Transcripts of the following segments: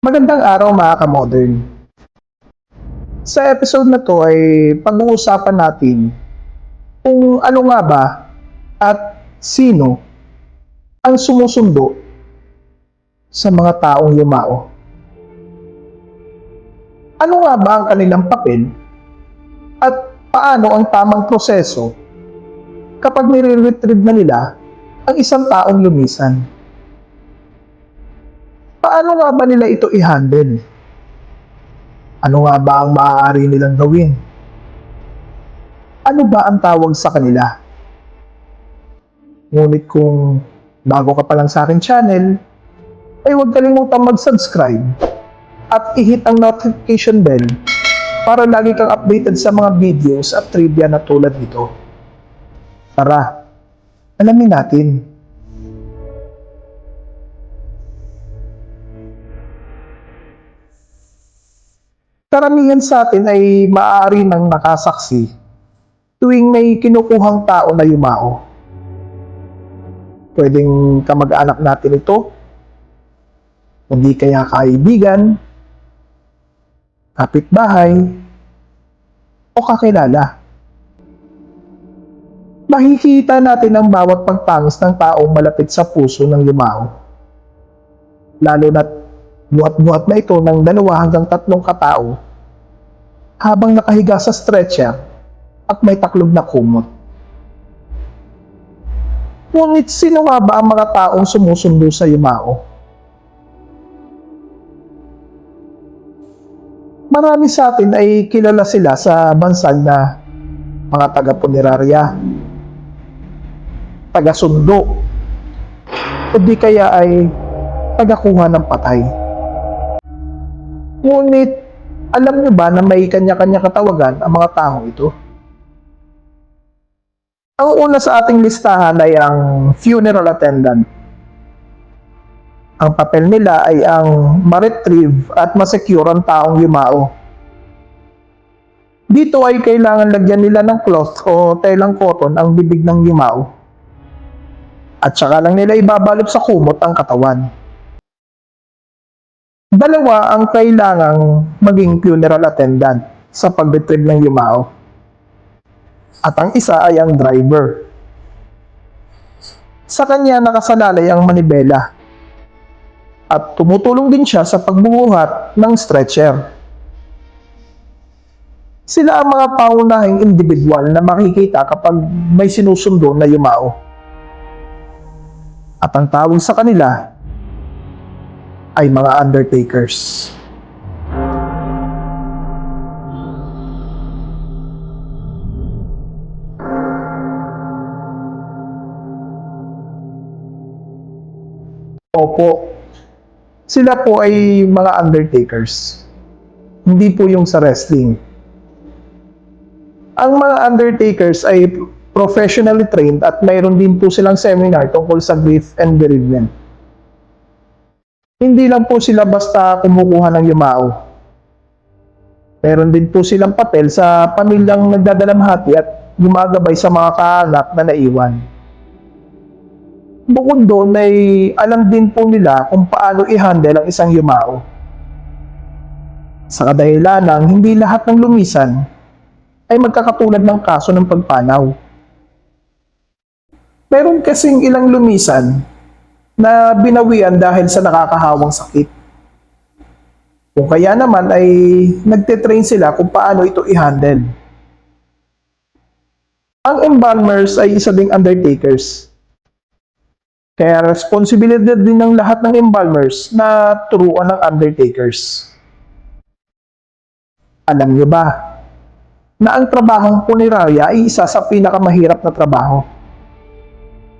Magandang araw mga ka-modern. Sa episode na to ay pag-uusapan natin kung ano nga ba at sino ang sumusundo sa mga taong yumao. Ano nga ba ang kanilang papel at paano ang tamang proseso kapag nire-retrieve na nila ang isang taong lumisan? Paano nga ba nila ito i-handle? Ano nga ba ang maaari nilang gawin? Ano ba ang tawag sa kanila? Ngunit kung bago ka pa lang sa akin channel, ay huwag kalimutang mag-subscribe at i-hit ang notification bell para lagi kang updated sa mga videos at trivia na tulad nito. Tara, alamin natin. Karamihan sa atin ay maaari nang nakasaksi tuwing may kinukuhang tao na yumao. Pwedeng kamag-anak natin ito, hindi kaya kaibigan, kapitbahay, o kakilala. Makikita natin ang bawat pagtangis ng taong malapit sa puso ng yumao. Lalo na't buhat-buhat na ito ng dalawa hanggang tatlong katao habang nakahiga sa stretcher at may taklog na kumot. Ngunit sino nga ba ang mga taong sumusundo sa yumao? Marami sa atin ay kilala sila sa bansag na mga taga-punerarya, taga-sundo, o di kaya ay tagakuha ng patay. Ngunit, alam nyo ba na may kanya-kanya katawagan ang mga taong ito? Ang una sa ating listahan ay ang funeral attendant. Ang papel nila ay ang ma-retrieve at ma-secure ang taong yumao. Dito ay kailangan lagyan nila ng cloth o telang cotton ang bibig ng yumao. At saka lang nila ibabalot sa kumot ang katawan. Dalawa ang kailangang maging funeral attendant sa pag-retrieve ng yumao. At ang isa ay ang driver. Sa kanya nakasalalay ang manibela. At tumutulong din siya sa pagbubuhat ng stretcher. Sila ang mga paunahing individual na makikita kapag may sinusundo na yumao. At ang tawag sa kanila ay mga undertakers. Opo, sila po ay mga undertakers. Hindi po yung sa wrestling. Ang mga undertakers ay professionally trained at mayroon din po silang seminar tungkol sa grief and bereavement. Hindi lang po sila basta kumukuha ng yumao. Meron din po silang papel sa pamilyang nagdadalamhati at gumagabay sa mga kaanak na naiwan. Bukod doon ay alam din po nila kung paano i-handle ang isang yumao. Sa kadahilan ng hindi lahat ng lumisan ay magkakatulad ng kaso ng pagpanaw. Meron kasing ilang lumisan na binawian dahil sa nakakahawang sakit. Kung kaya naman ay nagte-train sila kung paano ito i-handle. Ang embalmers ay isa ding undertakers. Kaya responsibilidad din ng lahat ng embalmers na turuan ng undertakers. Alam nyo ba na ang trabahong punerarya ay isa sa pinakamahirap na trabaho?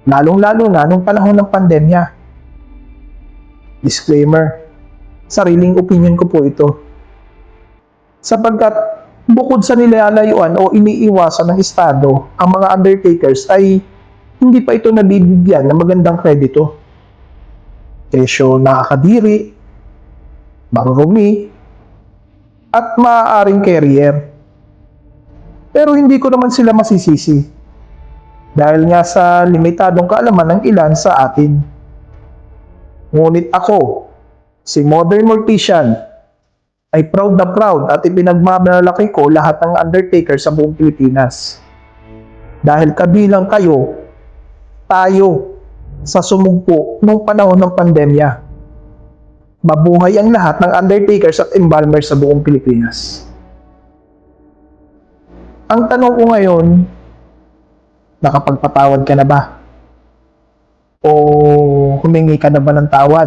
Lalong-lalo na nung panahon ng pandemya. Disclaimer, sariling opinion ko po ito. Sapagkat bukod sa nilalayuan o iniiwasan ng Estado, ang mga undertakers ay hindi pa ito nabibigyan ng magandang kredito. Kesyo nakakadiri, marurumi, at maaaring carrier. Pero hindi ko naman sila masisisi dahil nga sa limitadong kaalaman ng ilan sa atin. Ngunit ako, si Modern Mortician ay proud na proud at ipinagmamalaki ko lahat ng undertaker sa buong Pilipinas. Dahil kabilang kayo, tayo, sa sumugpo nung panahon ng pandemya. Mabuhay ang lahat ng undertakers at embalmers sa buong Pilipinas. Ang tanong ko ngayon, nakapagpatawad ka na ba? O humingi ka na ba ng tawad?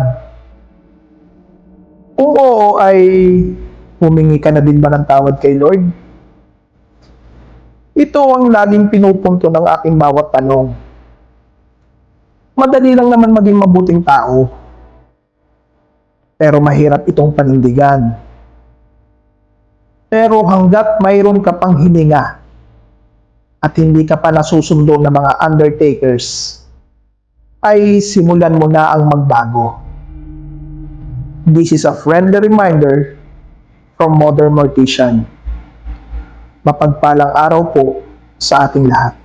Kung oo ay humingi ka na din ba ng tawad kay Lord? Ito ang laging pinupunto ng aking bawat tanong. Madali lang naman maging mabuting tao. Pero mahirap itong panindigan. Pero hanggat mayroon ka pang hininga at hindi ka pa nasusundo ng mga undertakers, ay simulan mo na ang magbago. This is a friendly reminder from Modern Mortician. Mapagpalang araw po sa ating lahat.